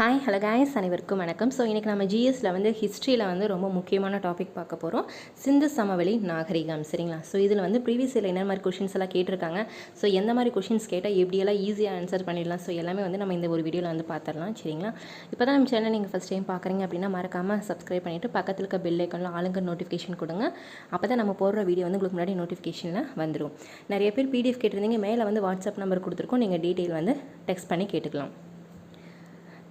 Hi hello guys அனைவருக்கும் வணக்கம். So இன்றைக்கி நம்ம ஜிஎஸ்ல வந்து ஹிஸ்ட்ரியில் வந்து ரொம்ப முக்கியமான டாபிக் பார்க்க போகிறோம் சிந்து சமவெளி நாகரிகம் சரிங்களா? ஸோ இதில் வந்து ப்ரீவியஸ் இயரில் என்ன மாதிரி கொஷின்ஸ் எல்லாம் கேட்டிருக்காங்க? ஸோ எந்த மாதிரி கொஷின்ஸ் கேட்டால் எப்படியெல்லாம் ஈஸியாக ஆன்சர் பண்ணிடலாம்? ஸோ எல்லாமே வந்து நம்ம இந்த ஒரு வீடியோவில் வந்து பார்த்துடலாம் சரிங்களா? இப்போ தான் நம்ம சேனல் நீங்கள் ஃபஸ்ட் டைம் பார்க்குறீங்க அப்படின்னா மறக்காமல் சப்ஸ்கிரைப் பண்ணிவிட்டு பக்கத்தில் இருக்க பெல் ஐக்கனில் ஆளுங்க நோட்டிஃபிகேஷன் கொடுங்க. அப்போ தான் நம்ம போடுற வீடியோ வந்து உங்களுக்கு முன்னாடி நோட்டிஃபிகேஷனில் வந்துடும் நிறைய பேர் பிடிஎஃப் கேட்டிருந்தீங்க மேலே வந்து வாட்ஸ்அப் நம்பர் கொடுத்துருக்கோம். நீங்கள் டீட்டெயில் வந்து டெக்ஸ்ட் பண்ணி கேட்டுக்கலாம்.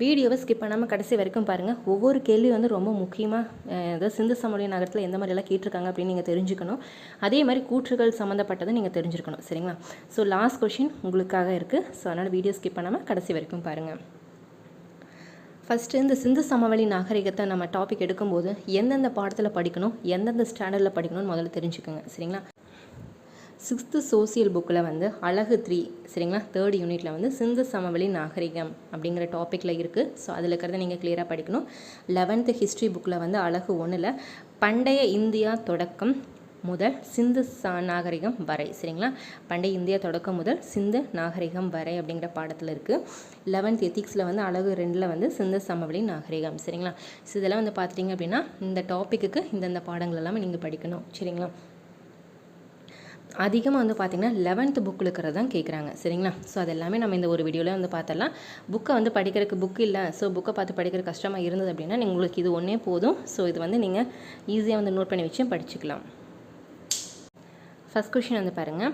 வீடியோவை ஸ்கிப் பண்ணாமல் கடைசி வரைக்கும் பாருங்கள் ஒவ்வொரு கேள்வி வந்து ரொம்ப முக்கியமாக அதாவது சிந்து சமவெளி நகரத்தில் எந்த மாதிரியெல்லாம் கேட்டிருக்காங்க அப்படின்னு நீங்கள் தெரிஞ்சுக்கணும். அதே மாதிரி கூற்றுகள் சம்மந்தப்பட்டதை நீங்கள் தெரிஞ்சுக்கணும் சரிங்களா? ஸோ லாஸ்ட் கொஷின் உங்களுக்காக இருக்குது ஸோ அதனால் வீடியோ ஸ்கிப் பண்ணாமல் கடைசி வரைக்கும் பாருங்கள் ஃபஸ்ட்டு இந்த சிந்து சமவெளி நாகரிகத்தை நம்ம டாபிக் எடுக்கும்போது எந்தெந்த பாடத்தில் படிக்கணும் எந்தெந்த ஸ்டாண்டர்டில் படிக்கணும்னு முதல்ல தெரிஞ்சுக்கோங்க. சரிங்களா? சிக்ஸ்த்து சோசியல் புக்கில் வந்து அழகு த்ரீ சரிங்களா? தேர்ட் யூனிட்டில் வந்து சிந்து சமவெளி நாகரிகம் அப்படிங்கிற டாப்பிக்கில் இருக்குது ஸோ அதில் இருக்கிறத நீங்கள் கிளியராக படிக்கணும். லெவன்த்து ஹிஸ்ட்ரி புக்கில் வந்து அழகு ஒன்றில் பண்டைய இந்தியா தொடக்கம் முதல் சிந்து சா நாகரிகம் வரை சரிங்களா? பண்டைய இந்தியா தொடக்கம் முதல் சிந்து நாகரிகம் வரை அப்படிங்கிற பாடத்தில் இருக்குது லெவன்த் எத்திக்ஸில் வந்து அழகு ரெண்டில் வந்து சிந்து சமவெளி நாகரிகம் சரிங்களா? ஸோ இதெல்லாம் வந்து பார்த்துட்டிங்க அப்படின்னா இந்த டாப்பிக்கு இந்தந்த பாடங்கள் எல்லாமே நீங்கள் படிக்கணும் சரிங்களா? அதிகமாக வந்து பார்த்திங்கன்னா லெவன்த்து புக்கில் இருக்கிறது தான் கேட்குறாங்க சரிங்களா? ஸோ அது எல்லாமே நம்ம இந்த ஒரு வீடியோவில் வந்து பார்த்தலாம் புக்கை வந்து படிக்கிறதுக்கு புக் இல்லை. ஸோ புக்கை பார்த்து படிக்கிற கஷ்டமாக இருந்தது அப்படின்னா உங்களுக்கு இது ஒன்றே போதும். ஸோ இது வந்து நீங்கள் ஈஸியாக வந்து நோட் பண்ணி வச்சு படிச்சுக்கலாம். ஃபஸ்ட் கொஷின் வந்து பாருங்கள்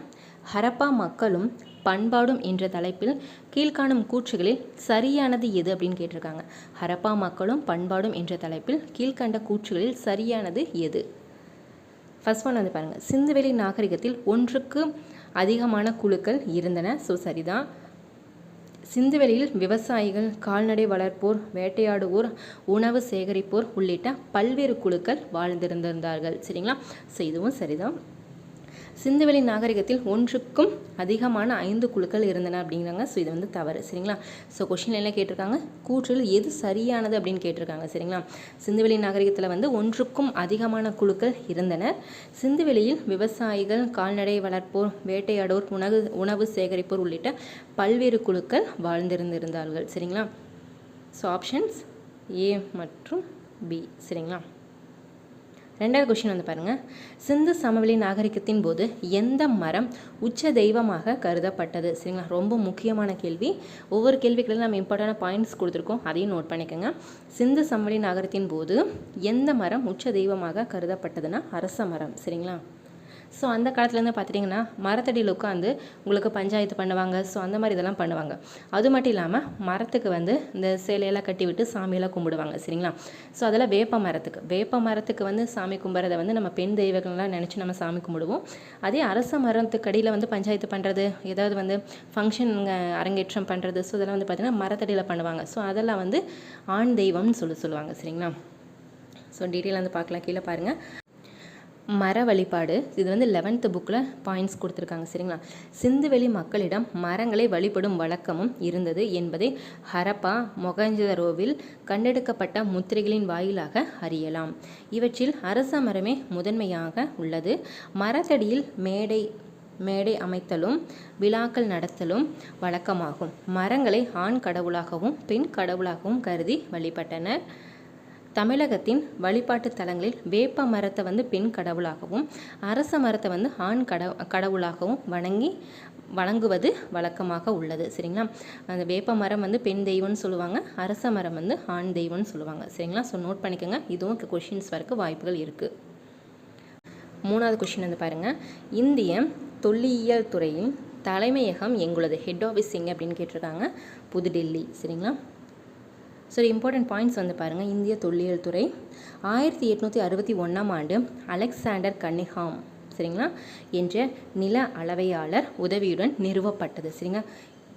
ஹரப்பா மக்களும் பண்பாடும் என்ற தலைப்பில் கீழ்காணும் கூற்றுகளில் சரியானது எது? அப்படின்னு கேட்டிருக்காங்க. ஹரப்பா மக்களும் பண்பாடும் என்ற தலைப்பில் கீழ்கண்ட கூற்றுகளில் சரியானது எது? ஃபஸ்ட் ஒன் வந்து பாருங்கள் சிந்துவெளி நாகரிகத்தில் ஒன்றுக்கு அதிகமான குழுக்கள் இருந்தன. ஸோ சரிதான். சிந்துவெளியில் விவசாயிகள் கால்நடை வளர்ப்போர் வேட்டையாடுவோர் உணவு சேகரிப்போர் உள்ளிட்ட பல்வேறு குழுக்கள் வாழ்ந்திருந்திருந்தார்கள். சரிங்களா? ஸோ இதுவும் சரிதான். சிந்துவெளி நாகரிகத்தில் ஒன்றுக்கும் அதிகமான ஐந்து குழுக்கள் இருந்தன அப்படிங்கிறாங்க. ஸோ இது வந்து தவறு. சரிங்களா? ஸோ கொஷின் என்ன கேட்டிருக்காங்க? கூற்றில் எது சரியானது அப்படின்னு கேட்டிருக்காங்க. சரிங்களா? சிந்துவெளி நாகரிகத்தில் வந்து ஒன்றுக்கும் அதிகமான குழுக்கள் இருந்தனர் சிந்துவெளியில் விவசாயிகள் கால்நடை வளர்ப்போர் வேட்டையாடோர் உணவு உணவு சேகரிப்போர் உள்ளிட்ட பல்வேறு குழுக்கள் வாழ்ந்திருந்திருந்தார்கள். சரிங்களா? ஸோ ஆப்ஷன்ஸ் ஏ மற்றும் பி சரிங்களா? ரெண்டாவது கொஷின் வந்து பாருங்கள் சிந்து சமவெளி நாகரிகத்தின் போது எந்த மரம் உச்ச தெய்வமாக கருதப்பட்டது? சரிங்களா? ரொம்ப முக்கியமான கேள்வி. ஒவ்வொரு கேள்விகளிலும் நம்ம இம்பார்ட்டண்டான பாயிண்ட்ஸ் கொடுத்துருக்கோம். அதையும் நோட் பண்ணிக்கோங்க. சிந்து சமவெளி நாகரத்தின் போது எந்த மரம் உச்ச தெய்வமாக கருதப்பட்டதுன்னா அரச மரம். சரிங்களா? ஸோ அந்த காலத்துலேருந்து பார்த்துட்டிங்கன்னா மரத்தடியில் உட்காந்து உங்களுக்கு பஞ்சாயத்து பண்ணுவாங்க. ஸோ அந்த மாதிரி இதெல்லாம் பண்ணுவாங்க. அது மட்டும் இல்லாமல் மரத்துக்கு வந்து இந்த சேலையெல்லாம் கட்டி விட்டு சாமியெல்லாம் கும்பிடுவாங்க. சரிங்களா? ஸோ அதில் வேப்ப மரத்துக்கு. வேப்ப மரத்துக்கு வந்து சாமி கும்பிட்றத வந்து நம்ம பெண் தெய்வங்கள்லாம் நினச்சி நம்ம சாமி கும்பிடுவோம். அதே அரச மரத்துக்கு அடியில் வந்து பஞ்சாயத்து பண்ணுறது ஏதாவது வந்து ஃபங்க்ஷன் அரங்கேற்றம் பண்ணுறது ஸோ இதெல்லாம் வந்து பார்த்திங்கன்னா மரத்தடியில் பண்ணுவாங்க. ஸோ அதெல்லாம் வந்து ஆண் தெய்வம்னு சொல்லி சொல்லுவாங்க. சரிங்களா? ஸோ டீட்டெயில் வந்து பார்க்கலாம் கீழே பாருங்கள் மர வழிபாடு. இது வந்து லெவன்த்து புக்கில் பாயிண்ட்ஸ் கொடுத்துருக்காங்க சரிங்களா? சிந்துவெளி மக்களிடம் மரங்களை வழிபடும் வழக்கமும் இருந்தது என்பதை ஹரப்பா மொகஞ்சதரோவில் கண்டெடுக்கப்பட்ட முத்திரைகளின் வாயிலாக அறியலாம். இவற்றில் அரச மரமே முதன்மையாக உள்ளது. மரத்தடியில் மேடை மேடை அமைத்தலும் விழாக்கள் நடத்தலும் வழக்கமாகும். மரங்களை ஆண் கடவுளாகவும் பெண் கடவுளாகவும் கருதி வழிபட்டனர். தமிழகத்தின் வழிபாட்டு தலங்களில் வேப்ப மரத்தை வந்து பெண் கடவுளாகவும் அரச மரத்தை வந்து ஆண் கட கடவுளாகவும் வணங்கி வழங்குவது வழக்கமாக உள்ளது. சரிங்களா? அந்த வேப்ப மரம் வந்து பெண் தெய்வம்னு சொல்லுவாங்க அரச மரம் வந்து ஆண் தெய்வம்னு சொல்லுவாங்க. சரிங்களா? ஸோ நோட் பண்ணிக்கோங்க. இதுவும் கொஷின்ஸ் வரக்கு வாய்ப்புகள் இருக்குது மூணாவது கொஷின் வந்து பாருங்கள் இந்திய தொல்லியல் துறையின் தலைமையகம் எங்களது ஹெட் ஆஃபீஸ் எங்கே அப்படின்னு கேட்டிருக்காங்க. புதுடெல்லி. சரிங்களா? சரி இம்பார்ட்டன்ட் பாயிண்ட்ஸ் வந்து பாருங்கள் இந்திய தொல்லியல் துறை. ஆயிரத்தி எட்நூற்றி அறுபத்தி ஒன்றாம் ஆண்டு அலெக்சாண்டர் கன்னிஹாம் சரிங்களா என்ற நில அளவையாளர் உதவியுடன் நிறுவப்பட்டது சரிங்களா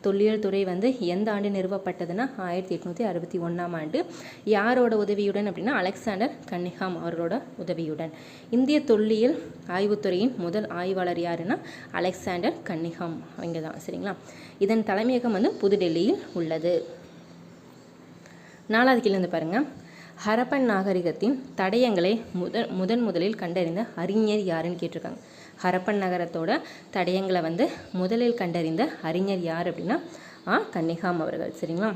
தொல்லியல் துறை வந்து எந்த ஆண்டு நிறுவப்பட்டதுன்னா ஆயிரத்தி எட்நூற்றி அறுபத்தி ஒன்றாம் ஆண்டு. யாரோட உதவியுடன் அப்படின்னா அலெக்சாண்டர் கன்னிஹாம் அவர்களோட உதவியுடன். இந்திய தொல்லியல் ஆய்வுத்துறையின் முதல் ஆய்வாளர் யாருன்னா அலெக்சாண்டர் கன்னிஹாம். அவங்க தான் சரிங்களா. இதன் தலைமையகம் வந்து புதுடெல்லியில் உள்ளது. நாலாவது கீழே வந்து பாருங்கள் ஹரப்பன் நாகரிகத்தின் தடயங்களை முதன் முதன் முதலில் கண்டறிந்த அறிஞர் யாருன்னு கேட்டிருக்காங்க. ஹரப்பன் நகரத்தோட தடயங்களை வந்து முதலில் கண்டறிந்த அறிஞர் யார் அப்படின்னா ஆ கன்னிகாம் அவர்கள். சரிங்களா?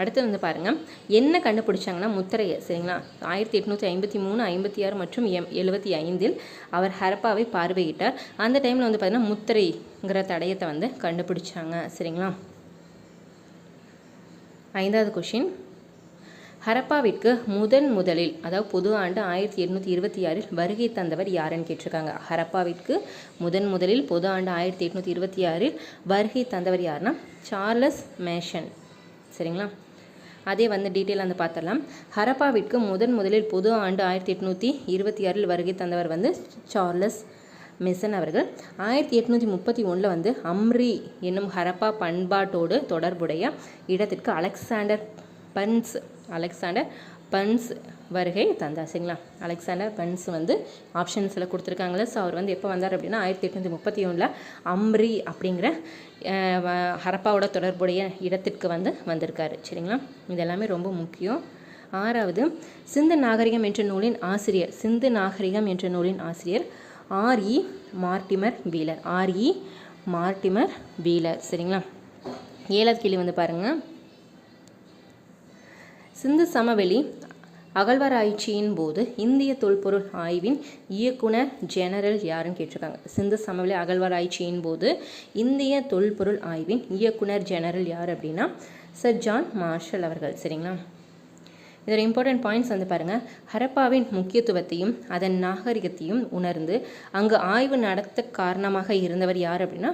அடுத்து வந்து பாருங்கள் என்ன கண்டுபிடிச்சாங்கன்னா முத்திரையை. சரிங்களா? ஆயிரத்தி எட்நூற்றி ஐம்பத்தி மூணு ஐம்பத்தி ஆறு மற்றும் எம் எழுபத்தி ஐந்தில் அவர் ஹரப்பாவை பார்வையிட்டார். அந்த டைமில் வந்து பார்த்திங்கன்னா முத்திரைங்கிற தடயத்தை வந்து கண்டுபிடிச்சாங்க. சரிங்களா? ஐந்தாவது கொஷின் ஹரப்பாவிற்கு முதன் முதலில் அதாவது பொது ஆண்டு ஆயிரத்தி எட்நூற்றி இருபத்தி ஆறில் வருகை தந்தவர் யாருன்னு கேட்டிருக்காங்க. ஹரப்பாவிற்கு முதன் முதலில் பொது ஆண்டு ஆயிரத்தி எட்நூற்றி இருபத்தி ஆறில் வருகை தந்தவர் யாருன்னா சார்லஸ் மேஷன். சரிங்களா? அதே வந்து டீட்டெயில் வந்து பார்த்துடலாம் ஹரப்பாவிற்கு முதன் முதலில் பொது ஆண்டு ஆயிரத்தி எட்நூற்றி இருபத்தி ஆறில் வருகை தந்தவர் வந்து சார்லஸ் மெசன் அவர்கள் ஆயிரத்தி எட்நூற்றி முப்பத்தி ஒன்றில் வந்து அம்ரி என்னும் ஹரப்பா பண்பாட்டோடு தொடர்புடைய இடத்திற்கு அலெக்சாண்டர் பன்ஸ் அலெக்சாண்டர் பன்ஸ் வருகை தந்தார். சரிங்களா? அலெக்சாண்டர் பன்ஸ் வந்து ஆப்ஷன்ஸில் கொடுத்துருக்காங்களே ஸோ அவர் வந்து எப்போ வந்தார் அப்படின்னா ஆயிரத்தி எட்நூற்றி முப்பத்தி ஒன்றில் அம்ரி அப்படிங்கிற ஹரப்பாவோட தொடர்புடைய இடத்திற்கு வந்து வந்திருக்காரு. சரிங்களா? இதெல்லாமே ரொம்ப முக்கியம். ஆறாவது சிந்து நாகரிகம் என்ற நூலின் ஆசிரியர் சிந்து நாகரிகம் என்ற நூலின் ஆசிரியர் R E Mortimer Wheeler. R E Mortimer Wheeler. சரிங்களா? ஏழாவது கேள்வி வந்து பாருங்கள் சிந்து சமவெளி அகழ்வாராய்ச்சியின் போது இந்திய தொல்பொருள் ஆய்வின் இயக்குனர் ஜெனரல் யாருன்னு கேட்டிருக்காங்க. சிந்து சமவெளி அகழ்வாராய்ச்சியின் போது இந்திய தொல்பொருள் ஆய்வின் இயக்குனர் ஜெனரல் யார் அப்படின்னா சர் ஜான் மார்ஷல் அவர்கள். சரிங்களா? இதோட இம்பார்ட்டன்ட் பாயிண்ட்ஸ் வந்து பாருங்கள் ஹரப்பாவின் முக்கியத்துவத்தையும் அதன் நாகரிகத்தையும் உணர்ந்து அங்கு ஆய்வு நடத்த காரணமாக இருந்தவர் யார் அப்படின்னா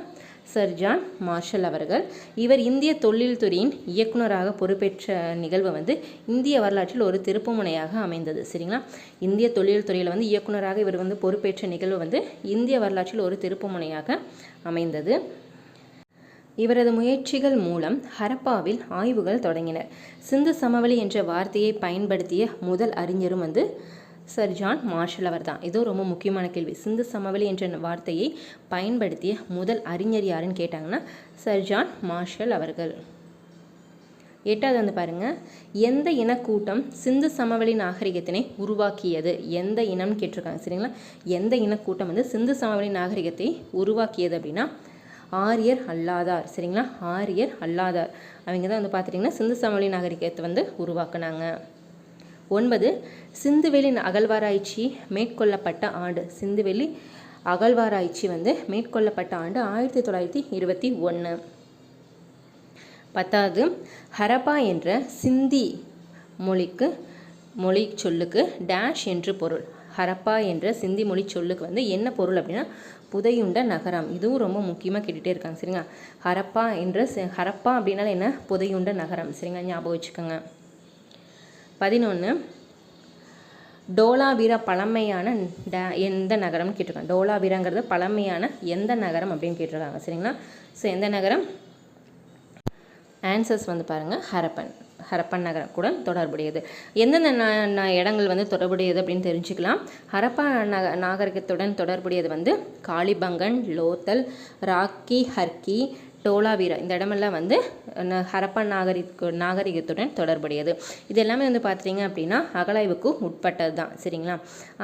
சர் ஜான் மார்ஷல் அவர்கள். இவர் இந்திய தொழில்துறையின் இயக்குநராக பொறுப்பேற்ற நிகழ்வு வந்து இந்திய வரலாற்றில் ஒரு திருப்புமுனையாக அமைந்தது. சரிங்களா? இந்திய தொழில்துறையில் வந்து இயக்குநராக இவர் வந்து பொறுப்பேற்ற நிகழ்வு வந்து இந்திய வரலாற்றில் ஒரு திருப்புமுனையாக அமைந்தது. இவரது முயற்சிகள் மூலம் ஹரப்பாவில் ஆய்வுகள் தொடங்கின. சிந்து சமவெளி என்ற வார்த்தையை பயன்படுத்திய முதல் அறிஞரும் வந்து சர் ஜான் மார்ஷல் அவர் தான் இதுவும் ரொம்ப முக்கியமான கேள்வி. சிந்து சமவெளி என்ற வார்த்தையை பயன்படுத்திய முதல் அறிஞர் யாருன்னு கேட்டாங்கன்னா சர் ஜான் மார்ஷல் அவர்கள். எட்டாவது வந்து பாருங்கள் எந்த இனக்கூட்டம் சிந்து சமவெளி நாகரிகத்தினை உருவாக்கியது? எந்த இனம்னு கேட்டிருக்காங்க சரிங்களா? எந்த இனக்கூட்டம் வந்து சிந்து சமவெளி நாகரிகத்தை உருவாக்கியது அப்படின்னா ஆரியர் அல்லாதார். சரிங்களா? ஆரியர் அல்லாதார். அவங்க தான் வந்து பார்த்துட்டிங்கன்னா சிந்து சமவெளி நாகரிகத்தை வந்து உருவாக்குனாங்க. ஒன்பது சிந்துவெளி அகழ்வாராய்ச்சி மேற்கொள்ளப்பட்ட ஆண்டு. சிந்துவெளி அகழ்வாராய்ச்சி வந்து மேற்கொள்ளப்பட்ட ஆண்டு ஆயிரத்தி தொள்ளாயிரத்தி இருபத்தி ஒன்று பத்தாவது ஹரப்பா என்ற சிந்தி மொழிக்கு மொழி சொல்லுக்கு டேஷ் என்று பொருள். ஹரப்பா என்ற சிந்தி மொழி சொல்லுக்கு வந்து என்ன பொருள் அப்படின்னா புதையுண்ட நகரம். இதுவும் ரொம்ப முக்கியமாக கேட்டுகிட்டே இருக்காங்க சரிங்களா? ஹரப்பா என்ற ஹரப்பா அப்படின்னால என்ன? புதையுண்ட நகரம் சரிங்களா? ஞாபகம் வச்சுக்கோங்க. பதினொன்று டோலாவீரா பழமையான ட எந்த நகரம்னு கேட்டிருக்காங்க. டோலாவீராங்கிறது பழமையான எந்த நகரம் அப்படின்னு கேட்டிருக்காங்க சரிங்களா? ஸோ எந்த நகரம்? ஆன்சர்ஸ் வந்து பாருங்கள் ஹரப்பன். ஹரப்பன் நகரம் கூட தொடர்புடையது. எந்தெந்த இடங்கள் வந்து தொடர்புடையது அப்படின்னு தெரிஞ்சுக்கலாம். ஹரப்பா நக நாகரிகத்துடன் தொடர்புடையது வந்து காளிபங்கன் லோத்தல் ராக்கி ஹர்கி டோலாவீரா இந்த இடமெல்லாம் வந்து ஹரப்பா நாகரிக நாகரிகத்துடன் தொடர்புடையது. இது எல்லாமே வந்து பார்த்தீங்க அப்படின்னா அகலாய்வுக்கு உட்பட்டது தான் சரிங்களா?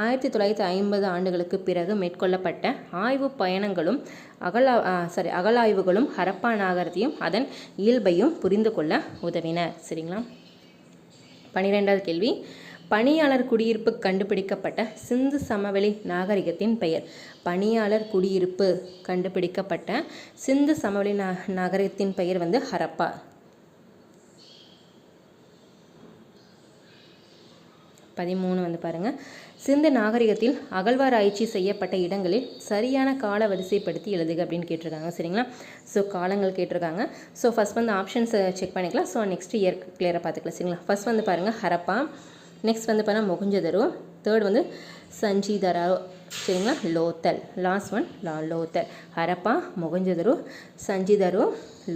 ஆயிரத்தி தொள்ளாயிரத்தி ஐம்பது ஆண்டுகளுக்கு பிறகு மேற்கொள்ளப்பட்ட ஆய்வு பயணங்களும் அகலா சாரி அகலாய்வுகளும் ஹரப்பா நாகரத்தையும் அதன் இயல்பையும் புரிந்து கொள்ள உதவின. சரிங்களா? பன்னிரெண்டாவது கேள்வி. பணியாளர் குடியிருப்பு கண்டுபிடிக்கப்பட்ட சிந்து சமவெளி நாகரிகத்தின் பெயர். பணியாளர் குடியிருப்பு கண்டுபிடிக்கப்பட்ட சிந்து சமவெளி நா நாகரிகத்தின் பெயர் வந்து ஹரப்பா. பதிமூணு வந்து பாருங்கள் சிந்து நாகரிகத்தில் அகழ்வாராய்ச்சி செய்யப்பட்ட இடங்களில் சரியான கால வரிசைப்படுத்தி எழுதுக அப்படின்னு கேட்டிருக்காங்க. சரிங்களா? ஸோ காலங்கள் கேட்டிருக்காங்க. ஸோ ஃபஸ்ட் வந்து ஆப்ஷன்ஸை செக் பண்ணிக்கலாம். ஸோ நெக்ஸ்ட் இயர் கிளியராக பார்த்துக்கலாம். சரிங்களா? ஃபஸ்ட் வந்து பாருங்கள் ஹரப்பா நெக்ஸ்ட் வந்து பார்த்தா மொகஞ்சதரோ. தேர்ட் வந்து சஞ்சீதரா. சரிங்களா? லோத்தல். லாஸ்ட் ஒன் லா லோத்தல். ஹரப்பா மொகஞ்சதரு சஞ்சிதரு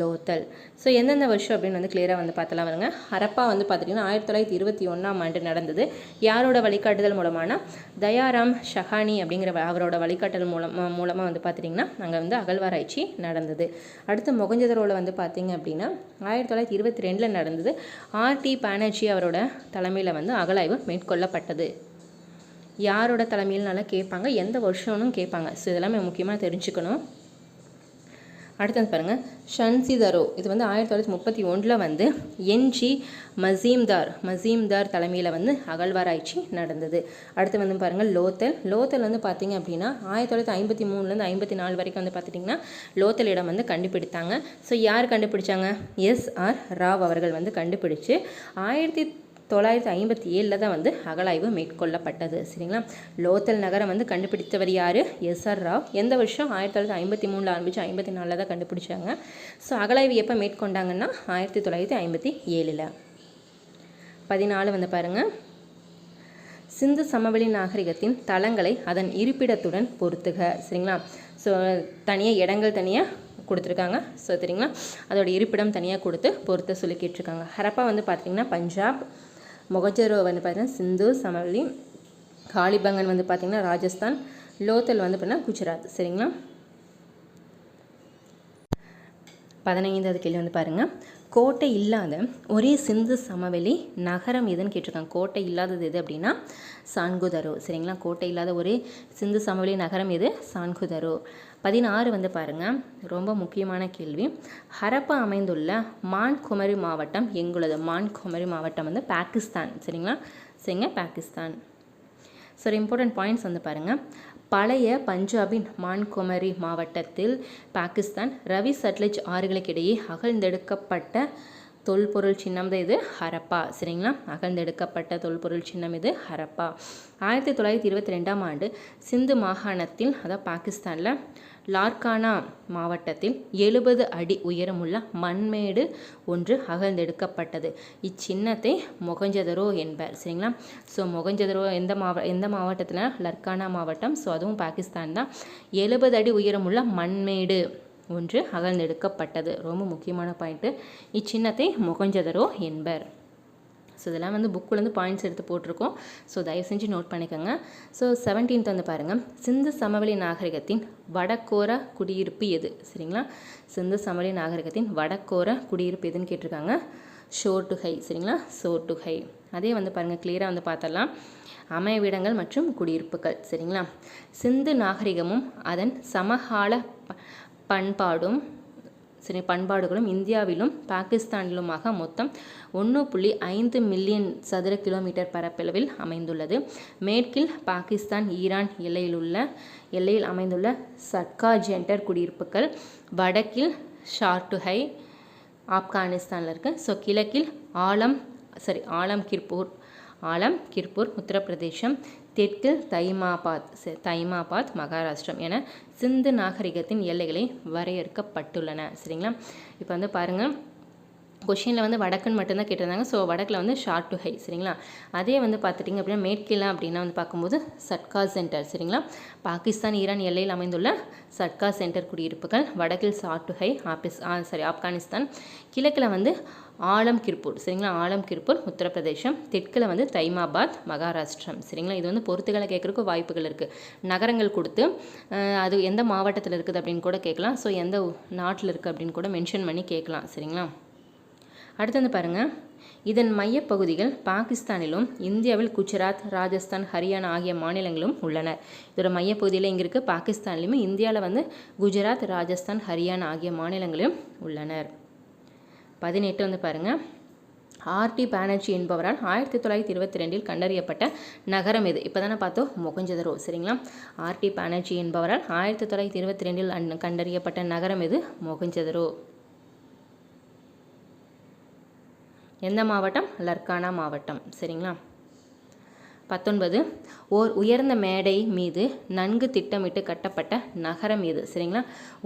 லோத்தல். ஸோ எந்தெந்த வருஷம் அப்படின்னு வந்து கிளியராக வந்து பார்த்தலாம் வருங்க ஹரப்பா வந்து பார்த்துட்டிங்கன்னா ஆயிரத்தி தொள்ளாயிரத்தி இருபத்தி ஒன்றாம் ஆண்டு நடந்தது. யாரோட வழிகாட்டுதல் மூலமான தயாராம் ஷஹானி அப்படிங்கிற அவரோட வழிகாட்டுதல் மூலம் மூலமாக வந்து பார்த்துட்டிங்கன்னா அங்கே வந்து அகழ்வாராய்ச்சி நடந்தது. அடுத்து மொகஞ்சதரோட வந்து பார்த்திங்க அப்படின்னா ஆயிரத்தி தொள்ளாயிரத்தி இருபத்தி ரெண்டில் நடந்தது. ஆர்டி பானர்ஜி அவரோட தலைமையில் வந்து அகழாய்வு மேற்கொள்ளப்பட்டது. யாரோட தலைமையில் நல்லா கேட்பாங்க எந்த வருஷம்னு கேட்பாங்க. ஸோ இதெல்லாமே முக்கியமாக தெரிஞ்சுக்கணும். அடுத்தது பாருங்கள் ஷன்சிதரோ இது வந்து ஆயிரத்தி தொள்ளாயிரத்தி முப்பத்தி ஒன்றில் வந்து என்ஜி மசீம்தார் மசீம்தார் தலைமையில் வந்து அகழ்வாராய்ச்சி நடந்தது. அடுத்து வந்து பாருங்கள் லோத்தல். லோத்தல் வந்து பார்த்தீங்க அப்படின்னா ஆயிரத்தி தொள்ளாயிரத்தி ஐம்பத்தி மூணுலேருந்து ஐம்பத்தி நாலு வரைக்கும் வந்து பார்த்துட்டிங்கன்னா லோத்தல் இடம் வந்து கண்டுபிடித்தாங்க. ஸோ யார் கண்டுபிடிச்சாங்க? எஸ் ஆர் ராவ் அவர்கள் வந்து கண்டுபிடிச்சு ஆயிரத்தி தொள்ளாயிரத்தி ஐம்பத்தி ஏழில் தான் வந்து அகழாய்வு மேற்கொள்ளப்பட்டது. சரிங்களா? லோத்தல் நகரம் வந்து கண்டுபிடித்தவர் யார்? எஸ்ஆர் ராவ். எந்த வருஷம்? ஆயிரத்தி தொள்ளாயிரத்தி ஐம்பத்தி மூணில் ஆரம்பித்து ஐம்பத்தி நாலில் தான் கண்டுபிடிச்சாங்க. ஸோ அகலாய்வு எப்போ மேற்கொண்டாங்கன்னா ஆயிரத்தி தொள்ளாயிரத்தி ஐம்பத்தி ஏழில். பதினாலு வந்து பாருங்கள் சிந்து சமவெளி நாகரிகத்தின் தளங்களை அதன் இருப்பிடத்துடன் பொருத்துக. சரிங்களா? ஸோ தனியாக இடங்கள் தனியாக கொடுத்துருக்காங்க. ஸோ சரிங்களா? அதோட இருப்பிடம் தனியாக கொடுத்து பொறுத்த சொல்லி கேட்டிருக்காங்க. ஹரப்பா வந்து பார்த்திங்கன்னா பஞ்சாப் மொகஜரோ வந்து பார்த்திங்கன்னா சிந்து சமவெளி காளிபங்கன் வந்து பார்த்திங்கன்னா ராஜஸ்தான் லோத்தல் வந்து பார்த்தீங்கன்னா குஜராத். சரிங்களா? பதினைந்தாவது கேள்வி வந்து பாருங்கள் கோட்டை இல்லாத ஒரே சிந்து சமவெளி நகரம் எதுன்னு கேட்டிருக்காங்க. கோட்டை இல்லாதது எது அப்படின்னா சான்குதரோ. சரிங்களா? கோட்டை இல்லாத ஒரே சிந்து சமவெளி நகரம் எது? சான்குதரோ. பதினாறு வந்து பாருங்கள் ரொம்ப முக்கியமான கேள்வி. ஹரப்பா அமைந்துள்ள மான்குமரி மாவட்டம் எங்குள்ளது? மான்குமரி மாவட்டம் வந்து பாகிஸ்தான். சரிங்களா? சரிங்க பாகிஸ்தான். சரி இம்பார்ட்டன்ட் பாயிண்ட்ஸ் வந்து பாருங்கள் பழைய பஞ்சாபின் மான்குமரி மாவட்டத்தில் பாகிஸ்தான் ரவி சட்லஜ் ஆறுகளுக்கிடையே அகழ்ந்தெடுக்கப்பட்ட தொல்பொருள் சின்னம் தான் இது ஹரப்பா. சரிங்களா? அகழ்ந்தெடுக்கப்பட்ட தொல்பொருள் சின்னம் இது ஹரப்பா. ஆயிரத்தி தொள்ளாயிரத்தி இருபத்தி ரெண்டாம் ஆண்டு சிந்து மாகாணத்தில் அதாவது பாகிஸ்தானில் லார்கானா மாவட்டத்தில் எழுபது அடி உயரமுள்ள மண்மேடு ஒன்று அகழ்ந்தெடுக்கப்பட்டது. இச்சின்னத்தை மொகஞ்சதரோ என்பர். சரிங்களா? ஸோ மொகஞ்சதரோ எந்த மாவ எந்த மாவட்டத்தில்? லர்கானா மாவட்டம். ஸோ அதுவும் பாகிஸ்தான் தான். எழுபது அடி உயரமுள்ள மண்மேடு. ஒன்று அகழ்ந்தெடுக்கப்பட்டது. ரொம்ப முக்கியமான பாயிண்ட்டு இச்சின்னத்தை முகஞ்சதரோ என்பர். ஸோ இதெல்லாம் வந்து புக்கிலேருந்து பாயிண்ட்ஸ் எடுத்து போட்டிருக்கோம். ஸோ தயவு செஞ்சு நோட் பண்ணிக்கோங்க. ஸோ செவன்டீன்த் வந்து பாருங்கள் சிந்து சமவெளி நாகரிகத்தின் வடக்கோர குடியிருப்பு எது? சரிங்களா? சிந்து சமவெளி நாகரிகத்தின் வடக்கோர குடியிருப்பு எதுன்னு கேட்டிருக்காங்க? ஷோர் டு ஹை சரிங்களா? ஷோர் டு ஹை அதே வந்து பாருங்கள் கிளியராக வந்து பார்த்தலாம் அமைவிடங்கள் மற்றும் குடியிருப்புகள். சரிங்களா? சிந்து நாகரிகமும் அதன் சமகால பண்பாடும் சரி பண்பாடுகளும் இந்தியாவிலும் பாகிஸ்தானிலுமாக மொத்தம் ஒன்று புள்ளி ஐந்து மில்லியன் சதுர கிலோமீட்டர் பரப்பளவில் அமைந்துள்ளது. மேற்கில் பாகிஸ்தான் ஈரான் எல்லையிலுள்ள எல்லையில் அமைந்துள்ள சட்கா ஜென்டர் குடியிருப்புகள் வடக்கில் ஷார்டுஹை ஆப்கானிஸ்தானில் இருக்கு. ஸோ கிழக்கில் ஆலம் சரி ஆலம் கிர்பூர் ஆலம் கிர்பூர் உத்தரப்பிரதேசம் தெற்கு தைமாபாத் தைமாபாத் மகாராஷ்டிரம் என சிந்து நாகரிகத்தின் எல்லைகளை வரையறுக்கப்பட்டுள்ளன. சரிங்களா? இப்போ வந்து பாருங்கள் கொஷினில் வந்து வடக்குன்னு மட்டும்தான் கேட்டிருந்தாங்க. ஸோ வடக்கில் வந்து ஷார்ட் டு ஹை சரிங்களா? அதே வந்து பார்த்துட்டிங்க அப்படின்னா மேற்கிலாம் அப்படின்னா வந்து பார்க்கும்போது சட்கா சென்டர் சரிங்களா? பாகிஸ்தான் ஈரான் எல்லையில் அமைந்துள்ள சட்கா சென்டர் குடியிருப்புகள் வடக்கில் ஷார்ட் டு ஹை ஆபிஸ் சாரி ஆப்கானிஸ்தான். கிழக்கில் வந்து ஆலம் கிர்பூர் சரிங்களா? ஆலம் கிர்பூர் உத்தரப்பிரதேசம். தெற்கில் வந்து தைமாபாத் மகாராஷ்டிரம் சரிங்களா? இது வந்து பொறுத்துக்களை கேட்குறக்கு வாய்ப்புகள் இருக்குது நகரங்கள் கொடுத்து அது எந்த மாவட்டத்தில் இருக்குது அப்படின்னு கூட கேட்கலாம். ஸோ எந்த நாட்டில் இருக்குது அப்படின்னு கூட மென்ஷன் பண்ணி கேட்கலாம் சரிங்களா? அடுத்து வந்து பாருங்கள் இதன் மையப்பகுதிகள் பாகிஸ்தானிலும் இந்தியாவில் குஜராத் ராஜஸ்தான் ஹரியானா ஆகிய மாநிலங்களும் உள்ளன. இதோட மையப்பகுதியில் இங்கே இருக்குது பாகிஸ்தான்லேயுமே இந்தியாவில் வந்து குஜராத் ராஜஸ்தான் ஹரியானா ஆகிய மாநிலங்களிலும் உள்ளனர். பதினெட்டு வந்து பாருங்கள் ஆர்டி பானர்ஜி என்பவரால் ஆயிரத்தி தொள்ளாயிரத்தி இருபத்தி ரெண்டில் கண்டறியப்பட்ட நகரம் இது இப்போ தானே பார்த்தோம். மொகஞ்சதரோ. சரிங்களா? ஆர்டி பானர்ஜி என்பவரால் ஆயிரத்தி தொள்ளாயிரத்தி இருபத்தி ரெண்டில் கண்டறியப்பட்ட நகரம் இது மொகஞ்சதரோ. எந்த மாவட்டம்? லர்கானா மாவட்டம். சரிங்களா? பத்தொன்பது. ஓர் உயர்ந்த மேடை மீது நன்கு திட்டமிட்டு கட்டப்பட்ட நகரம் இது சரிங்களா?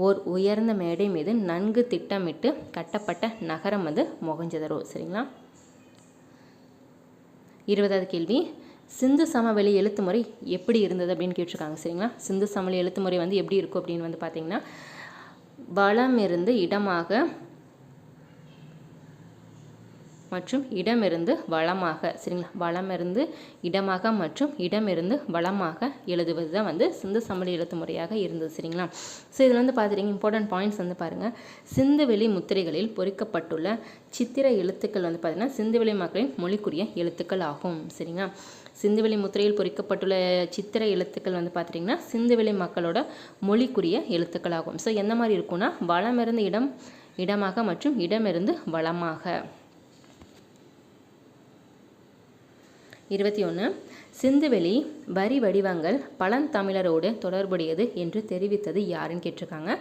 ஓர் உயர்ந்த மேடை மீது நன்கு திட்டமிட்டு கட்டப்பட்ட நகரம் வந்து மொகஞ்சதரோ சரிங்களா? இருபதாவது கேள்வி. சிந்து சமவெளி எழுத்து முறை எப்படி இருந்தது அப்படின்னு கேட்டிருக்காங்க. சரிங்களா? சிந்து சமவெளி எழுத்து முறை வந்து எப்படி இருக்கும் அப்படின்னு வந்து பார்த்தீங்கன்னா வளம் இருந்து இடமாக மற்றும் இடமிருந்து வளமாக சரிங்களா? வளமிருந்து இடமாக மற்றும் இடமிருந்து வளமாக எழுதுவது தான் வந்து சிந்து சமவெளி எழுத்து முறையாக இருந்தது சரிங்களா? ஸோ இதில் வந்து பார்த்துட்டிங்க இம்பார்ட்டன்ட் பாயிண்ட்ஸ் வந்து பாருங்கள் சிந்துவெளி முத்திரைகளில் பொறிக்கப்பட்டுள்ள சித்திர எழுத்துக்கள் வந்து பார்த்திங்கன்னா சிந்துவெளி மக்களின் மொழிக்குரிய எழுத்துக்கள் ஆகும் சரிங்களா? சிந்துவெளி முத்திரையில் பொறிக்கப்பட்டுள்ள சித்திர எழுத்துக்கள் வந்து பார்த்துட்டிங்கன்னா சிந்துவெளி மக்களோட மொழிக்குரிய எழுத்துக்கள் ஆகும். ஸோ எந்த மாதிரி இருக்கும்னா வளமிருந்து இடம் இடமாக மற்றும் இடமிருந்து வளமாக. இருபத்தி ஒன்று சிந்துவெளி வரி வடிவங்கள் பழந்தமிழரோடு தொடர்புடையது என்று தெரிவித்தது யாருன்னு கேட்டிருக்காங்க.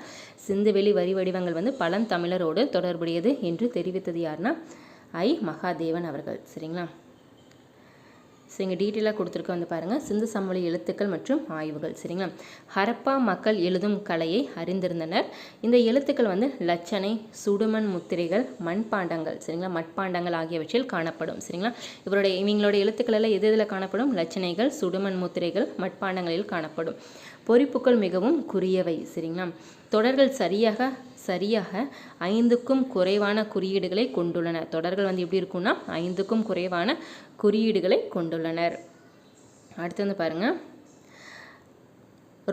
சிந்துவெளி வரி வடிவங்கள் வந்து பழந்தமிழரோடு தொடர்புடையது என்று தெரிவித்தது யாருன்னா ஐ. மகாதேவன் அவர்கள். சரிங்களா? ஸோ இங்கே டீட்டெயிலாக கொடுத்துருக்க வந்து பாருங்கள் சிந்து சமவெளி எழுத்துக்கள் மற்றும் ஆய்வுகள் சரிங்களா? ஹரப்பா மக்கள் எழுதும் கலையை அறிந்திருந்தனர். இந்த எழுத்துக்கள் வந்து லட்சணை சுடுமண் முத்திரைகள் மண்பாண்டங்கள் சரிங்களா? மட்பாண்டங்கள் ஆகியவற்றில் காணப்படும் சரிங்களா? இவருடைய இவங்களுடைய எழுத்துக்கள் எல்லாம் எது இதில் காணப்படும்? லட்சணைகள் சுடுமண் முத்திரைகள் மட்பாண்டங்களில் காணப்படும். பொறிப்புக்கள் மிகவும் குறியவை சரிங்களா? தொடர்கள் சரியாக சரியாக ஐந்துக்கும் குறைவான குறியீடுகளை கொண்டுள்ளன. தொடர்கள் வந்து எப்படி இருக்கும்னா ஐந்துக்கும் குறைவான குறியீடுகளை கொண்டுள்ளனர். அடுத்து வந்து பாருங்கள்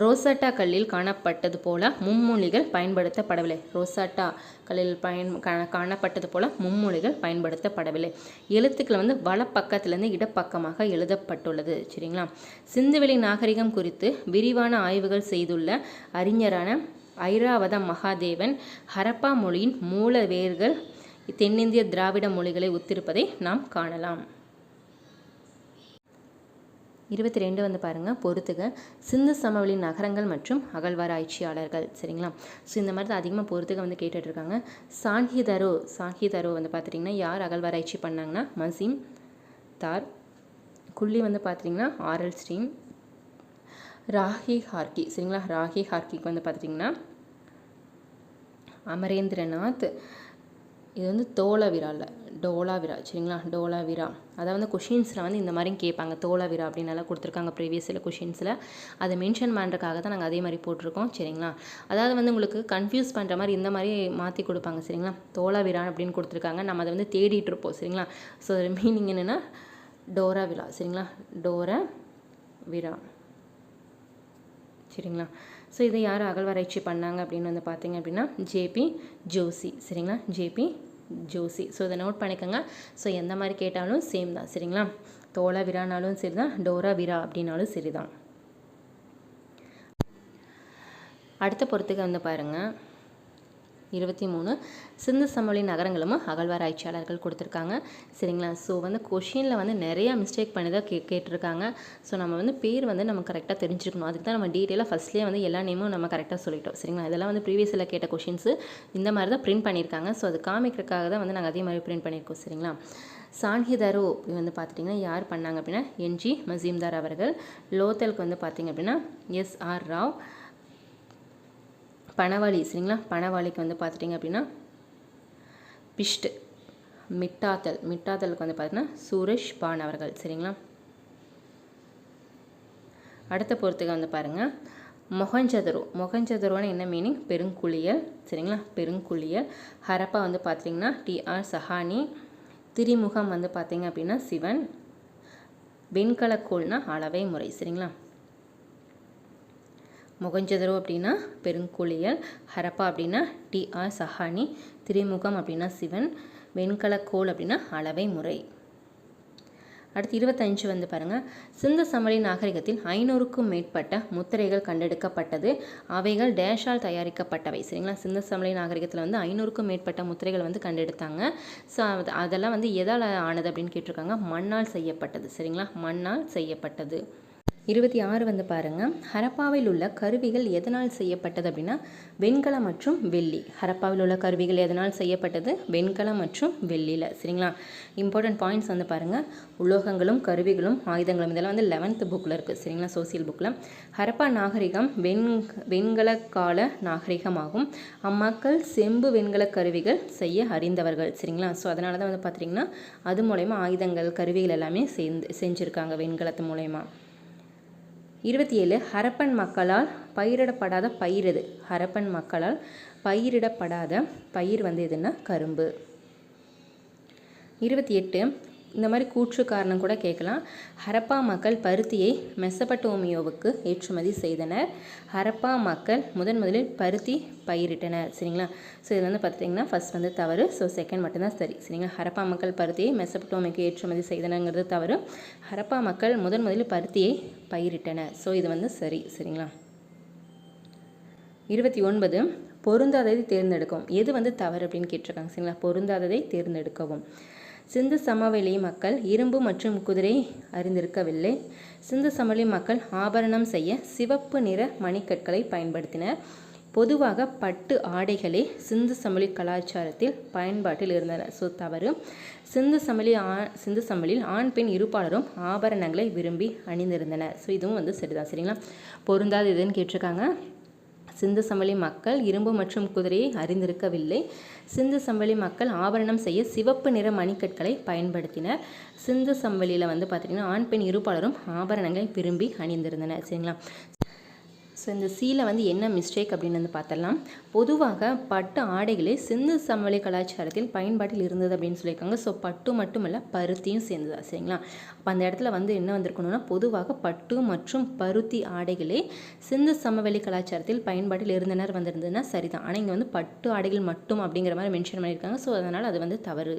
ரோசாட்டா கல்லில் காணப்பட்டது போல மும்மொழிகள் பயன்படுத்தப்படவில்லை. ரோசாட்டா கல்லில் பயன் காணப்பட்டது போல மும்மொழிகள் பயன்படுத்தப்படவில்லை. எழுத்துக்கள் வந்து வலப்பக்கத்திலிருந்து இடப்பக்கமாக எழுதப்பட்டுள்ளது. சரிங்களா? சிந்துவெளி நாகரிகம் குறித்து விரிவான ஆய்வுகள் செய்துள்ள அறிஞரான ஐராவத மகாதேவன் ஹரப்பா மொழியின் மூல வேர்கள் தென்னிந்திய திராவிட மொழிகளை ஒத்திருப்பதை நாம் காணலாம். இருபத்தி ரெண்டு வந்து பாருங்கள் பொறுத்துக. சிந்து சமவெளி நகரங்கள் மற்றும் அகழ்வாராய்ச்சியாளர்கள் சரிங்களா? ஸோ இந்த மாதிரி தான் அதிகமாக பொறுத்துக வந்து கேட்டுட்ருக்காங்க. சான்ஹிதரோ சான்ஹிதரோ வந்து பார்த்துட்டிங்கன்னா யார் அகழ்வாராய்ச்சி பண்ணாங்கன்னா மசீம் தார். குள்ளி வந்து பார்த்தீங்கன்னா ஆரல் ஸ்ரீம் ராகி ஹார்கி சரிங்களா? ராகி ஹார்கிக்கு வந்து பார்த்துட்டிங்கன்னா அமரேந்திரநாத் இது வந்து தோளவிராவில் டோலாவிரா சரிங்களா? டோலாவிரா அதை வந்து கொஷின்ஸில் வந்து இந்த மாதிரி கேட்பாங்க. தோளாவிரா அப்படின்னு எல்லாம் கொடுத்துருக்காங்க ப்ரீவியஸில் கொஷின்ஸில் அதை மென்ஷன் பண்ணுறதுக்காக தான் நாங்கள் அதே மாதிரி போட்டிருக்கோம் சரிங்களா? அதாவது வந்து உங்களுக்கு கன்ஃபியூஸ் பண்ணுற மாதிரி இந்த மாதிரி மாற்றி கொடுப்பாங்க சரிங்களா? தோளாவிரா அப்படின்னு கொடுத்துருக்காங்க. நம்ம அதை வந்து தேடிட்டு இருப்போம் சரிங்களா? ஸோ மீனிங் என்னென்னா டோரா விழா சரிங்களா? டோரா விரா. சரிங்களா? ஸோ இதை யார் அகழ்வாராய்ச்சி பண்ணாங்க அப்படின்னு வந்து பார்த்தீங்க அப்படின்னா ஜேபி ஜோசி சரிங்களா? ஜேபி ஜோசி ஸோ இதை நோட் பண்ணிக்கோங்க. ஸோ எந்த மாதிரி கேட்டாலும் சேம் தான். சரிங்களா? தோலா விரானாலும் சரி தான் டோரா விரா அப்படின்னாலும் சரி தான் அடுத்த பொறுத்துக்கு வந்து பாருங்கள் இருபத்தி மூணு. சிந்து சமவெளி நகரங்களும் அகழ்வாராய்ச்சியாளர்கள் கொடுத்துருக்காங்க. சரிங்களா? ஸோ வந்து கொஷினில் வந்து நிறையா மிஸ்டேக் பண்ணி தான் கே கேட்டிருக்காங்க. ஸோ நம்ம வந்து பேர் வந்து நம்ம கரெக்டாக தெரிஞ்சுக்கணும். அதுக்கு தான் நம்ம டீட்டெயிலாக ஃபஸ்ட்லேயே வந்து எல்லா நேமும் நம்ம கரெக்டாக சொல்லிட்டோம். சரிங்களா? இதெல்லாம் வந்து ப்ரீவியஸில் கேட்ட கொஷின்ஸு இந்த மாதிரி தான் பிரிண்ட் பண்ணியிருக்காங்க. ஸோ அது காமிக்கிறதுக்காக தான் வந்து நாங்கள் அதே மாதிரி பிரிண்ட் பண்ணியிருக்கோம். சரிங்களா? சான்ஹிதரோ வந்து பார்த்துட்டிங்கன்னா யார் பண்ணாங்க அப்படின்னா என்ஜி மசீம்தார் அவர்கள். லோத்தலுக்கு வந்து பார்த்திங்க அப்படின்னா எஸ் ஆர் ராவ். பனவாளி சரிங்களா? பனவாளிக்கு வந்து பார்த்துட்டிங்க அப்படின்னா பிஷ்ட் மிட்டாத்தல் மிட்டாத்தலுக்கு வந்து பார்த்தீங்கன்னா சுரேஷ் பான் அவர்கள் சரிங்களா? அடுத்த பொறுத்துக்கு வந்து பாருங்கள் மொகஞ்சதுரு மொகஞ்சதரோன்னு என்ன மீனிங் பெருங்குளியல் சரிங்களா? பெருங்குளியல் ஹரப்பா வந்து பார்த்தீங்கன்னா டிஆர் சஹானி. திரிமுகம் வந்து பார்த்தீங்க அப்படின்னா சிவன். வெண்கலக்கோள்னா அளவை முறை சரிங்களா? முகஞ்சதரோ அப்படின்னா பெருங்குளியல் ஹரப்பா அப்படின்னா டிஆர் சஹானி திரிமுகம் அப்படின்னா சிவன் வெண்கலக்கோள் அப்படின்னா அளவை முறை. அடுத்து இருபத்தஞ்சு வந்து பாருங்கள் சிந்த சமவெளி நாகரிகத்தில் ஐநூறுக்கும் மேற்பட்ட முத்திரைகள் கண்டெடுக்கப்பட்டது. அவைகள் டேஷால் தயாரிக்கப்பட்டவை. சரிங்களா? சிந்த சமவெளி நாகரிகத்தில் வந்து ஐநூறுக்கும் மேற்பட்ட முத்திரைகள் வந்து கண்டெடுத்தாங்க. ஸோ அதெல்லாம் வந்து எதால் ஆனது அப்படின்னு கேட்டிருக்காங்க. மண்ணால் செய்யப்பட்டது. சரிங்களா? மண்ணால் செய்யப்பட்டது. இருபத்தி ஆறு வந்து பாருங்கள் ஹரப்பாவில் உள்ள கருவிகள் எதனால் செய்யப்பட்டது அப்படின்னா வெண்கலம் மற்றும் வெள்ளி. ஹரப்பாவில் உள்ள கருவிகள் எதனால் செய்யப்பட்டது? வெண்கலம் மற்றும் வெள்ளியில். சரிங்களா? இம்பார்ட்டன்ட் பாயிண்ட்ஸ் வந்து பாருங்கள் உலோகங்களும் கருவிகளும் ஆயுதங்களும். இதெல்லாம் வந்து லெவன்த் புக்கில் இருக்குது சரிங்களா? சோசியல் புக்கில் ஹரப்பா நாகரிகம் வெண் வெண்கல கால நாகரிகமாகும். அம்மக்கள் செம்பு வெண்கல கருவிகள் செய்ய அறிந்தவர்கள். சரிங்களா? ஸோ அதனால தான் வந்து பார்த்துட்டிங்கன்னா அது மூலயமா ஆயுதங்கள் கருவிகள் எல்லாமே சேர்ந்து செஞ்சுருக்காங்க வெண்கலத்து மூலயமா. இருபத்தி ஏழு ஹரப்பன் மக்களால் பயிரிடப்படாத பயிர் எது? ஹரப்பன் மக்களால் பயிரிடப்படாத பயிர் வந்து எதுன்னா கரும்பு. இருபத்தி எட்டு இந்த மாதிரி கூற்று காரணம் கூட கேட்கலாம். ஹரப்பா மக்கள் பருத்தியை மெசபட்டோமியோவுக்கு ஏற்றுமதி செய்தனர். ஹரப்பா மக்கள் முதன் முதலில் பருத்தி பயிரிட்டனர். சரிங்களா? ஸோ இது வந்து பார்த்துட்டிங்கன்னா ஃபஸ்ட் வந்து தவறு. ஸோ செகண்ட் மட்டும்தான் சரி. சரிங்களா? ஹரப்பா மக்கள் பருத்தியை மெசபட்டோமிக்கு ஏற்றுமதி செய்தனங்கிறது தவறு. ஹரப்பா மக்கள் முதன் முதலில் பருத்தியை பயிரிட்டனர். ஸோ இது வந்து சரி. சரிங்களா? இருபத்தி ஒன்பது. பொருந்தாததை தேர்ந்தெடுக்கவும். எது வந்து தவறு அப்படின்னு கேட்டிருக்காங்க. சரிங்களா? பொருந்தாததை தேர்ந்தெடுக்கவும். சிந்து சமவெளி மக்கள் இரும்பு மற்றும் குதிரை அறிந்திருக்கவில்லை. சிந்து சமவெளி மக்கள் ஆபரணம் செய்ய சிவப்பு நிற மணிக்கற்களை பயன்படுத்தினர். பொதுவாக பட்டு ஆடைகளே சிந்து சமவெளி கலாச்சாரத்தில் பயன்பாட்டில் இருந்தன. ஸோ தவறு. சிந்து சமவெளி ஆ சிந்து சமவெளியில் ஆண் பெண் இருப்பாளரும் ஆபரணங்களை விரும்பி அணிந்திருந்தனர். ஸோ இதுவும் வந்து சரிதான். சரிங்களா? பொருந்தாது எதுன்னு கேட்டிருக்காங்க. சிந்து சமவெளி மக்கள் இரும்பு மற்றும் குதிரையை அறிந்திருக்கவில்லை. சிந்து சமவெளி மக்கள் ஆபரணம் செய்ய சிவப்பு நிற மணிக்கற்களை பயன்படுத்தினர். சிந்து சமவெளியில் வந்து பார்த்திங்கன்னா ஆண் பெண் இருப்பாளரும் ஆபரணங்களை விரும்பி அணிந்திருந்தனர். சரிங்களா? ஸோ இந்த சீல வந்து என்ன மிஸ்டேக் அப்படின்னு வந்து பார்த்தலாம் பொதுவாக பட்டு ஆடைகளே சிந்து சமவெளி கலாச்சாரத்தில் பயன்பாட்டில் இருந்தது அப்படின்னு சொல்லியிருக்காங்க. ஸோ பட்டு மட்டும் இல்லை பருத்தியும் சேர்ந்ததா? சரிங்களா? அப்போ அந்த இடத்துல வந்து என்ன வந்திருக்கணும்னா பொதுவாக பட்டு மற்றும் பருத்தி ஆடைகளே சிந்து சமவெளி கலாச்சாரத்தில் பயன்பாட்டில் இருந்தனர் வந்திருந்ததுன்னா சரிதான். ஆனால் இங்கே வந்து பட்டு ஆடைகள் மட்டும் அப்படிங்கிற மாதிரி மென்ஷன் பண்ணியிருக்காங்க. ஸோ அதனால் அது வந்து தவறு.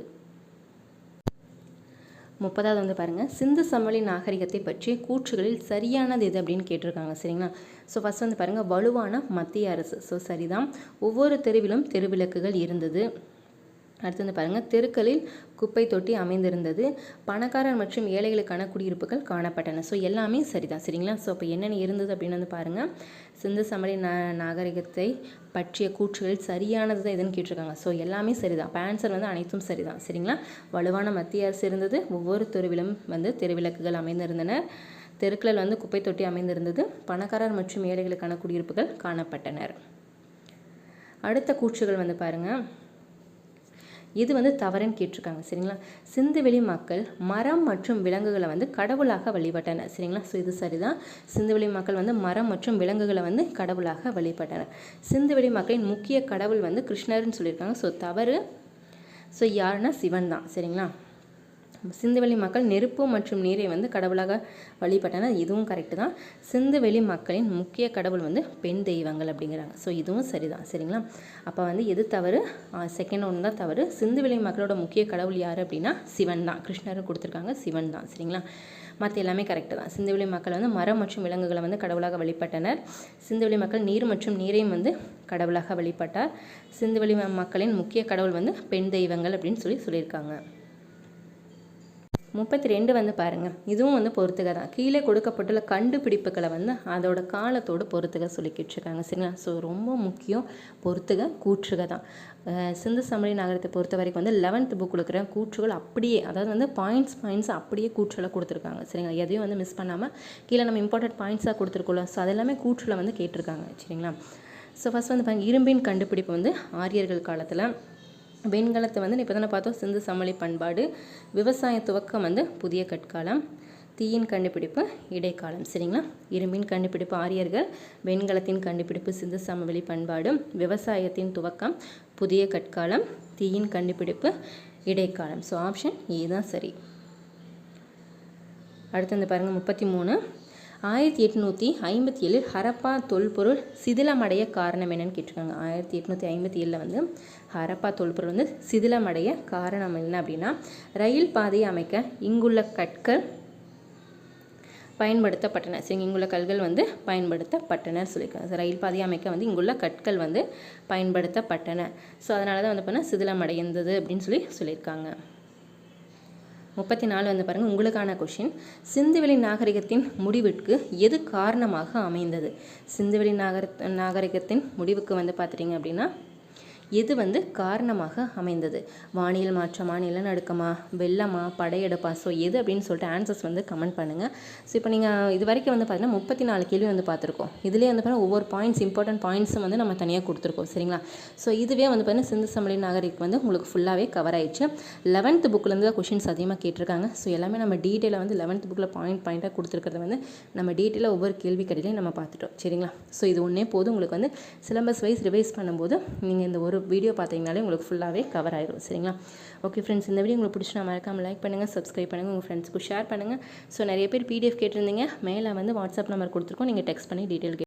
முப்பதாவது வந்து பாருங்கள் சிந்து சமவெளி நாகரிகத்தை பற்றி கூற்றுகளில் சரியானது எது அப்படின்னு கேட்டிருக்காங்க. சரிங்களா? ஸோ ஃபஸ்ட் வந்து பாருங்கள் வலுவான மத்திய அரசு. ஸோ சரிதான். ஒவ்வொரு தெருவிலும் தெருவிளக்குகள் இருந்தது. அடுத்து வந்து பாருங்கள் தெருக்களில் குப்பை தொட்டி அமைந்திருந்தது. பணக்காரர் மற்றும் ஏழைகளுக்கான குடியிருப்புகள் காணப்பட்டன. ஸோ எல்லாமே சரிதான். சரிங்களா? ஸோ அப்போ என்னென்ன இருந்தது அப்படின்னு வந்து பாருங்கள் சிந்து சமவெளி நா நாகரிகத்தை பற்றிய கூற்றுகளில் சரியானது தான் எதுன்னு கேட்டிருக்காங்க. ஸோ எல்லாமே சரிதான். இப்போ ஆன்சர் வந்து அனைத்தும் சரிதான். சரிங்களா? வலுவான மத்திய அரசு இருந்தது. ஒவ்வொரு தெருவிலும் வந்து தெருவிளக்குகள் அமைந்திருந்தன. தெருக்களில் வந்து குப்பை தொட்டி அமைந்திருந்தது. பணக்காரர் மற்றும் ஏழைகளுக்கான குடியிருப்புகள் காணப்பட்டனர். அடுத்த கூற்றுகள் வந்து பாருங்கள் இது வந்து தவறுன்னு கேட்டிருக்காங்க சரிங்களா? சிந்துவெளி மக்கள் மரம் மற்றும் விலங்குகளை வந்து கடவுளாக வழிபட்டனர் சரிங்களா? ஸோ இது சரிதான். சிந்துவெளி மக்கள் வந்து மரம் மற்றும் விலங்குகளை வந்து கடவுளாக வழிபட்டனர். சிந்துவெளி மக்களின் முக்கிய கடவுள் வந்து கிருஷ்ணர்னு சொல்லியிருக்காங்க. ஸோ தவறு. ஸோ யாருன்னா சிவன் தான் சரிங்களா? சிந்துவெளி மக்கள் நெருப்பு மற்றும் நீரை வந்து கடவுளாக வழிபட்டனர். இதுவும் கரெக்டு தான். சிந்துவெளி மக்களின் முக்கிய கடவுள் வந்து பெண் தெய்வங்கள் அப்படிங்கிறாங்க. ஸோ இதுவும் சரிதான். சரிங்களா? அப்போ வந்து எது தவறு? செகண்ட் ஒன்று தான் தவறு. சிந்துவெளி மக்களோட முக்கிய கடவுள் யார் அப்படின்னா சிவன் தான். கிருஷ்ணரும் கொடுத்துருக்காங்க. சிவன் தான். சரிங்களா? மற்ற எல்லாமே கரெக்டு தான். சிந்துவெளி மக்கள் வந்து மரம் மற்றும் விலங்குகளை வந்து கடவுளாக வழிபட்டனர். சிந்துவெளி மக்கள் நீர் மற்றும் நீரையும் வந்து கடவுளாக வழிபட்டார். சிந்துவெளி மக்களின் முக்கிய கடவுள் வந்து பெண் தெய்வங்கள் அப்படின்னு சொல்லி சொல்லியிருக்காங்க. முப்பத்தி ரெண்டு வந்து பாருங்கள் இதுவும் வந்து பொறுத்துக தான். கீழே கொடுக்கப்பட்டுள்ள கண்டுபிடிப்புகளை வந்து அதோட காலத்தோடு பொறுத்துக சொல்லிக்கிட்டு இருக்காங்க. சரிங்களா? ஸோ ரொம்ப முக்கியம். பொறுத்துக கூற்றுக தான். சிந்து சமரி நகரத்தை பொறுத்த வரைக்கும் வந்து லெவன்த் புக் கொடுக்குற கூற்றுகள் அப்படியே அதாவது வந்து பாயிண்ட்ஸ் பாயிண்ட்ஸ் அப்படியே கூற்றுகளை கொடுத்துருக்காங்க. சரிங்களா? எதையும் வந்து மிஸ் பண்ணாமல் கீழே நம்ம இம்பார்ட்டன்ட் பாயிண்ட்ஸாக கொடுத்துருக்கோம்ல. ஸோ அதெல்லாமே கூற்றில் வந்து கேட்டிருக்காங்க. சரிங்களா? ஸோ ஃபஸ்ட் வந்து பாருங்கள் இரும்பின் கண்டுபிடிப்பு வந்து ஆரியர்கள் காலத்தில் வெண்கலத்தை வந்து இப்போ தானே பார்த்தோம். சிந்து சமவெளி பண்பாடு விவசாய துவக்கம் வந்து புதிய கற்காலம் தீயின் கண்டுபிடிப்பு இடைக்காலம். சரிங்களா? இரும்பின் கண்டுபிடிப்பு ஆரியர்கள் வெண்கலத்தின் கண்டுபிடிப்பு சிந்து சமவெளி பண்பாடு விவசாயத்தின் துவக்கம் புதிய கற்காலம் தீயின் கண்டுபிடிப்பு இடைக்காலம். ஸோ ஆப்ஷன் ஏ தான் சரி. அடுத்து வந்து பாருங்கள் முப்பத்தி மூணு. ஆயிரத்தி எட்நூற்றி ஐம்பத்தி ஏழில் ஹரப்பா தொல்பொருள் சிதிலமடைய காரணம் என்னன்னு கேட்டிருக்காங்க. ஆயிரத்தி எட்நூற்றி ஐம்பத்தி ஏழில் வந்து ஹரப்பா தொல்பொருள் வந்து சிதிலமடைய காரணம் என்ன அப்படின்னா ரயில் பாதையை அமைக்க இங்குள்ள கற்கள் பயன்படுத்தப்பட்டன. சரி இங்குள்ள கல்கள் வந்து பயன்படுத்தப்பட்டன சொல்லியிருக்காங்க. ரயில் பாதையை அமைக்க வந்து இங்குள்ள கற்கள் வந்து பயன்படுத்தப்பட்டன. ஸோ அதனால தான் வந்து பார்த்தீங்கன்னா சிதிலமடைந்தது அப்படின்னு சொல்லி சொல்லியிருக்காங்க. முப்பத்தி நாலு வந்து பாருங்கள் உங்களுக்கான கொஷின் சிந்துவெளி நாகரிகத்தின் முடிவிற்கு எது காரணமாக அமைந்தது? சிந்துவெளி நாகர நாகரிகத்தின் முடிவுக்கு வந்து பார்த்துட்டிங்க அப்படின்னா எது வந்து காரணமாக அமைந்தது? வானியல் மாற்றமா நிலநடுக்கமா வெள்ளமா படையெடுப்பா? ஸோ எது அப்படின்னு சொல்லிட்டு ஆன்சர்ஸ் வந்து கமெண்ட் பண்ணுங்கள் ஸோ இப்போ நீங்கள் இது வரைக்கும் வந்து பார்த்தீங்கன்னா முப்பத்தி நாலு கேள்வி வந்து பார்த்துருக்கோம் இதுலேயே வந்து பார்த்தீங்கன்னா ஒவ்வொரு பாயிண்ட்ஸ் இம்பார்ட்டன்ட் பாயிண்ட்ஸும் வந்து நம்ம தனியாக கொடுத்துருக்கோம். சரிங்களா? ஸோ இதுவே வந்து பார்த்தீங்கன்னா சிந்து சமலி நாகரிக் வந்து உங்களுக்கு ஃபுல்லாகவே கவர் ஆயிடுச்சு. லெவன்த் புக்லேருந்து தான் கொஷின்ஸ் அதிகமாக கேட்டிருக்காங்க. ஸோ எல்லாமே நம்ம டீட்டெயிலாக வந்து லெவன்த் புக்கில் பாயிண்ட் பாயிண்ட்டாக கொடுத்துருக்கிறது வந்து நம்ம டீட்டெயிலாக ஒவ்வொரு கேள்வி கடையிலையும் நம்ம பார்த்துட்டோம். சரிங்களா? ஸோ இது ஒன்றே போதும். உங்களுக்கு வந்து சிலபஸ் வைஸ் ரிவைஸ் பண்ணும்போது நீங்கள் இந்த ஒரு உங்களுக்கு வீடியோ பார்த்தீங்கனாலே உங்களுக்கு ஃபுல்லாகவே கவர் ஆயிடும் சரிங்களா? ஓகே ஃப்ரெண்ட்ஸ் இந்த வீடியோ உங்களுக்கு பிடிச்சி நான் மறக்காமல் லைக் பண்ணுங்கள் சப்ஸ்கிரைப் பண்ணுங்கள் உங்கள் ஃப்ரெண்ட்ஸ்க்கு ஷேர் பண்ணுங்கள் ஸோ நிறைய பேர் பிடிஎஃப் கேட்டிருந்தீங்க. மேலே வந்து வாட்ஸ்அப் நம்பர் கொடுத்துருக்கோம். நீங்கள் டெக்ஸ்ட் பண்ணி டீட்டெயில்